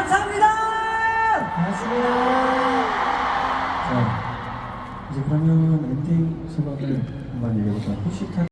감사합니다. 고맙습니다. 자, 이제 그러면 엔딩 소감을 한번 얘기해보자. 호시타